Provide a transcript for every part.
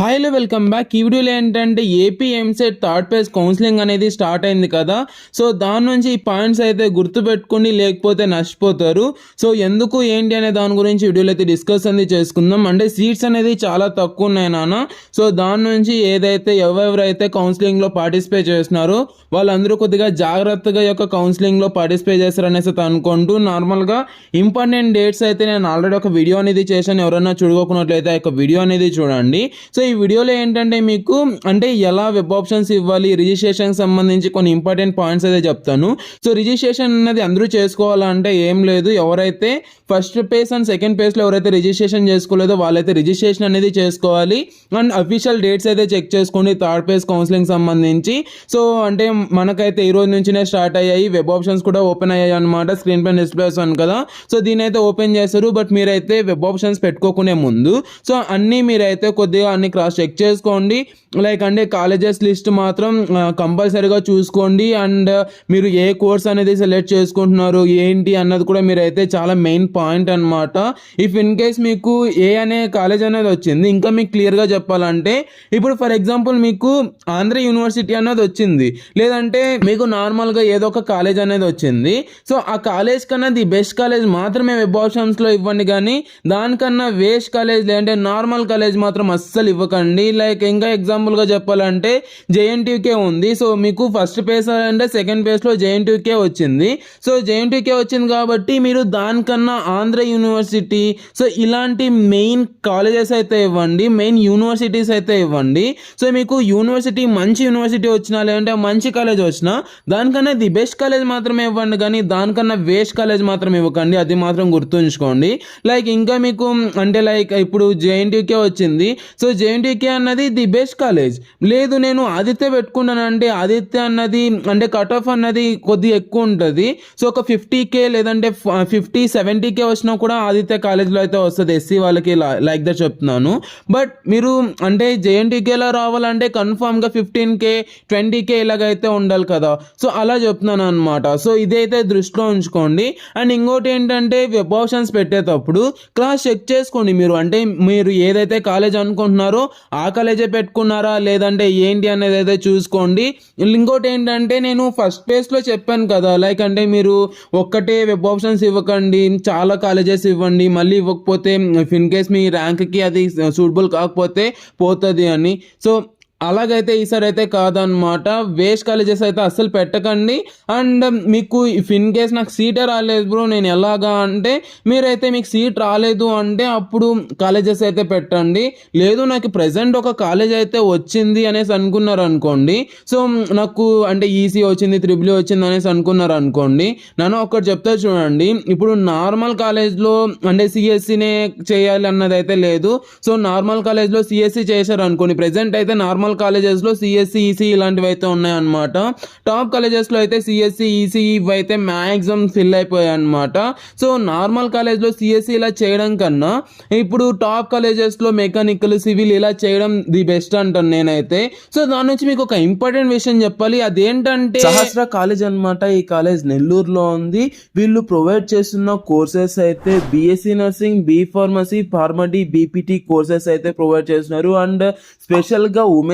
హాయ్లో welcome back ఈ వీడియోలో ఏంటంటే AP EAMCET third phase counselling అనేది స్టార్ట్ అయింది కదా. సో దాని నుంచి ఈ పాయింట్స్ అయితే గుర్తుపెట్టుకుని లేకపోతే నష్టపోతారు. సో ఎందుకు ఏంటి అనే దాని గురించి వీడియోలో అయితే డిస్కస్ అనేది చేసుకుందాం. అంటే సీట్స్ అనేది చాలా తక్కువ ఉన్నాయి నాన్న. సో దాని నుంచి ఏదైతే ఎవరెవరైతే కౌన్సిలింగ్లో పార్టిసిపేట్ చేస్తున్నారో వాళ్ళందరూ కొద్దిగా జాగ్రత్తగా యొక్క కౌన్సిలింగ్లో పార్టిసిపేట్ చేస్తారనేసి అయితే అనుకుంటూ నార్మల్గా ఇంపార్టెంట్ డేట్స్ అయితే నేను ఆల్రెడీ ఒక వీడియో అనేది చేశాను. ఎవరైనా చూడుకోకున్నట్లయితే ఆ యొక్క వీడియో అనేది చూడండి. సో ఈ వీడియోలో ఏంటంటే మీకు అంటే ఎలా వెబ్ ఆప్షన్స్ ఇవ్వాలి రిజిస్ట్రేషన్ సంబంధించి కొన్ని ఇంపార్టెంట్ పాయింట్స్ అయితే చెప్తాను. సో రిజిస్ట్రేషన్ అనేది అందరూ చేసుకోవాలంటే ఏం లేదు. ఎవరైతే ఫస్ట్ పేజ్ అండ్ సెకండ్ పేజ్లో ఎవరైతే రిజిస్ట్రేషన్ చేసుకోలేదో వాళ్ళైతే రిజిస్ట్రేషన్ అనేది చేసుకోవాలి. అండ్ అఫీషియల్ డేట్స్ అయితే చెక్ చేసుకోండి థర్డ్ పేజ్ కౌన్సిలింగ్ సంబంధించి. సో అంటే మనకైతే ఈ రోజు నుంచినే స్టార్ట్ అయ్యాయి. వెబ్ ఆప్షన్స్ కూడా ఓపెన్ అయ్యాయి అనమాట స్క్రీన్ పైన డిస్ప్లేస్ అని కదా. సో దీని అయితే ఓపెన్ చేస్తారు బట్ మీరైతే వెబ్ ఆప్షన్స్ పెట్టుకోకునే ముందు. సో అన్నీ మీరైతే కొద్దిగా అన్ని క్రాస్ చెక్ చేసుకోండి. లైక్ అంటే కాలేజెస్ లిస్ట్ మాత్రం కంపల్సరీగా చూసుకోండి. అండ్ మీరు ఏ కోర్స్ అనేది సెలెక్ట్ చేసుకుంటున్నారు ఏంటి అన్నది కూడా మీరైతే చాలా మెయిన్ పాయింట్ అనమాట ఇఫ్ ఇన్ కేస్ మీకు ఏ అనే కాలేజ్ అనేది వచ్చింది ఇంకా మీకు క్లియర్గా చెప్పాలంటే ఇప్పుడు ఫర్ ఎగ్జాంపుల్ మీకు ఆంధ్ర యూనివర్సిటీ అన్నది వచ్చింది. లేదంటే మీకు నార్మల్గా ఏదో ఒక కాలేజ్ అనేది వచ్చింది. సో ఆ కాలేజ్ కన్నా ది బెస్ట్ కాలేజ్ మాత్రమే వెబ్ ఆప్షన్స్లో ఇవ్వండి కానీ దానికన్నా వేస్ట్ కాలేజ్ లేదంటే నార్మల్ కాలేజ్ మాత్రం అస్సలు ఇవ్వకండి లైక్ ఇంకా ఎగ్జాంపుల్గా చెప్పాలంటే జేఎన్టీకే ఉంది. సో మీకు ఫస్ట్ పేజ్ అంటే సెకండ్ పేజ్లో జేఎన్టీకే వచ్చింది. సో జేఎన్టీకే వచ్చింది కాబట్టి మీరు దానికన్నా ఆంధ్ర యూనివర్సిటీ సో ఇలాంటి మెయిన్ కాలేజెస్ అయితే ఇవ్వండి. మెయిన్ యూనివర్సిటీస్ అయితే ఇవ్వండి. సో మీకు యూనివర్సిటీ మంచి యూనివర్సిటీ వచ్చినా లేదంటే మంచి కాలేజ్ వచ్చినా దానికన్నా ది బెస్ట్ కాలేజ్ మాత్రమే ఇవ్వండి. కానీ దానికన్నా వేస్ట్ కాలేజ్ మాత్రం ఇవ్వకండి. అది మాత్రం గుర్తుంచుకోండి. లైక్ ఇంకా మీకు అంటే లైక్ ఇప్పుడు జేఎన్టీకే వచ్చింది. సో జేఎన్టీకే అన్నది? The best college. లేదు నేను ఆదిత్య పెట్టుకున్నానంటే ఆదిత్య అన్నది అంటే కట్ ఆఫ్ అన్నది కొద్దిగా ఎక్కువ ఉంటుంది. సో ఒక ఫిఫ్టీ కే లేదంటే ఫిఫ్టీ సెవెంటీ కే వచ్చినా కూడా ఆదిత్య కాలేజ్లో అయితే వస్తుంది. ఎస్సీ వాళ్ళకి లైక్ దట్ చెప్తున్నాను. బట్ మీరు అంటే జేఎన్టీకేలో రావాలంటే కన్ఫామ్గా ఫిఫ్టీన్ కే ట్వంటీ కే ఇలాగైతే ఉండాలి కదా. సో అలా చెప్తున్నాను అనమాట సో ఇదైతే దృష్టిలో ఉంచుకోండి. అండ్ ఇంకోటి ఏంటంటే వెబ్ ఆప్షన్స్ పెట్టేటప్పుడు క్లాస్ చెక్ చేసుకోండి మీరు. అంటే మీరు ఏదైతే కాలేజ్ అనుకుంటున్నారో ఆ కాలేజే పెట్టుకున్నారా లేదంటే ఏంటి అనేది అయితే చూసుకోండి. ఇంకోటి ఏంటంటే నేను ఫస్ట్ పేజ్లో చెప్పాను కదా లైక్ అంటే మీరు ఒక్కటే వెబ్ ఆప్షన్స్ ఇవ్వకండి చాలా కాలేజెస్ ఇవ్వండి మళ్ళీ ఇవ్వకపోతే ఇన్ కేస్ మీ ర్యాంక్కి అది సూటబుల్ కాకపోతే పోతుంది అని. సో అలాగైతే ఈసారి అయితే కాదనమాట వేస్ట్ కాలేజెస్ అయితే అస్సలు పెట్టకండి. అండ్ మీకు ఇఫ్ ఇన్ కేస్ నాకు సీటే రాలేదు బ్రో. నేను ఎలాగా అంటే మీరైతే మీకు సీట్ రాలేదు అంటే అప్పుడు కాలేజెస్ అయితే పెట్టండి. లేదు నాకు ప్రజెంట్ ఒక కాలేజ్ అయితే వచ్చింది అనేసి అనుకున్నారు అనుకోండి సో నాకు అంటే ఈసీ వచ్చింది త్రిబుల్ వచ్చింది అనేసి అనుకున్నారు అనుకోండి నన్ను ఒకటి చెప్తా చూడండి ఇప్పుడు నార్మల్ కాలేజ్లో అంటే సిఎస్సినే చేయాలి అన్నది అయితే లేదు. సో నార్మల్ కాలేజ్లో సిఎస్సి చేశారు అనుకోండి ప్రజెంట్ అయితే నార్మల్ కాలేజెస్లో సిఎస్సి ఈసీ ఇలాంటివి అయితే ఉన్నాయన్నమాట. టాప్ కాలేజెస్లో అయితే సిఎస్సి ఈసీ ఇవి అయితే మ్యాక్సిమం ఫిల్ అయిపోయాయి అనమాట సో నార్మల్ కాలేజ్లో సిఎస్సి ఇలా చేయడం కన్నా ఇప్పుడు టాప్ కాలేజెస్లో మెకానికల్ సివిల్ ఇలా చేయడం ది బెస్ట్ అంటాను నేనైతే. సో దాని నుంచి మీకు ఒక ఇంపార్టెంట్ విషయం చెప్పాలి. అదేంటంటే సహస్ర కాలేజ్ అన్నమాట. ఈ కాలేజ్ నెల్లూరులో ఉంది. వీళ్ళు ప్రొవైడ్ చేస్తున్న కోర్సెస్ అయితే BSc nursing B pharmacy PharmD BPT courses అయితే ప్రొవైడ్ చేస్తున్నారు. అండ్ స్పెషల్గా ఉమెన్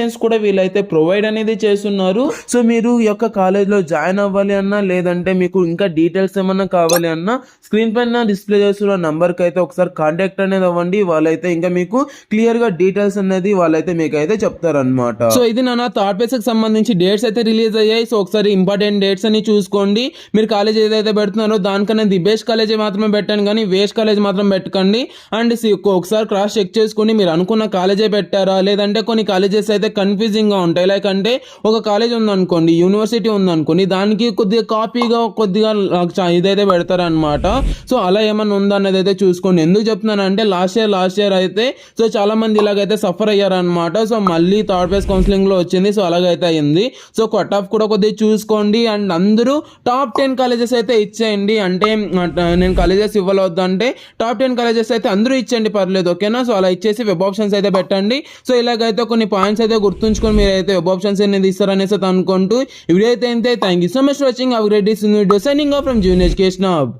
assistance కూడా వీళ్ళైతే ప్రొవైడ్ అనేది చేస్తున్నారు. సో మీరు ఈ యొక్క కాలేజ్లో జాయిన్ అవ్వాలి అన్నా లేదంటే మీకు ఇంకా డీటెయిల్స్ ఏమన్నా కావాలి అన్నా స్క్రీన్ పైన డిస్ప్లే చేస్తున్న నంబర్కి అయితే ఒకసారి కాంటాక్ట్ అనేది అవ్వండి. వాళ్ళైతే ఇంకా మీకు క్లియర్గా డీటెయిల్స్ అనేది వాళ్ళైతే మీకు అయితే చెప్తారనమాట సో ఇది నా థర్డ్ పేజ్కి సంబంధించి డేట్స్ అయితే రిలీజ్ అయ్యాయి. సో ఒకసారి ఇంపార్టెంట్ డేట్స్ అని చూసుకోండి. మీరు కాలేజ్ ఏదైతే పెడుతున్నారో దానికన్నా ది బెస్ట్ కాలేజ్ మాత్రమే పెట్టండి. కానీ వేస్ట్ కాలేజ్ మాత్రం పెట్టకండి. అండ్ ఒకసారి క్రాస్ చెక్ చేసుకోండి మీరు అనుకున్న కాలేజే పెట్టారా? లేదంటే కొన్ని కాలేజెస్ అయితే కన్ఫ్యూజింగ్గా ఉంటాయి. లైక్ అంటే ఒక కాలేజ్ ఉందనుకోండి యూనివర్సిటీ ఉందనుకోండి దానికి కొద్దిగా కాపీగా కొద్దిగా చ- ఇదైతే పెడతారనమాట సో అలా ఏమన్నా ఉందన్నది అయితే చూసుకోండి. ఎందుకు చెప్తున్నానంటే లాస్ట్ ఇయర్ లాస్ట్ ఇయర్ అయితే సో చాలా మంది ఇలాగైతే సఫర్ అయ్యారనమాట సో మళ్ళీ థర్డ్ ఫేజ్ కౌన్సిలింగ్లో వచ్చింది. సో అలాగైతే అయింది. సో కట్ ఆఫ్ కూడా కొద్దిగా చూసుకోండి. అండ్ అందరూ టాప్ టెన్ కాలేజెస్ అయితే ఇచ్చేయండి. అంటే నేను కాలేజెస్ ఇవ్వవద్దు అంటే టాప్ టెన్ కాలేజెస్ అయితే అందరూ ఇచ్చేయండి. పర్లేదు ఓకేనా? సో అలా ఇచ్చేసి వెబ్ ఆప్షన్స్ అయితే పెట్టండి. సో ఇలాగైతే కొన్ని పాయింట్స్ అయితే గుర్తుంచుకొని మీరు అయితే వెబ్ ఆప్షన్స్ అనేది ఇస్తారనేసి అయితే అనుకుంటూ ఈ వీడియో అయితే thank you so much watching Avi Reddy video signing off from junior education hub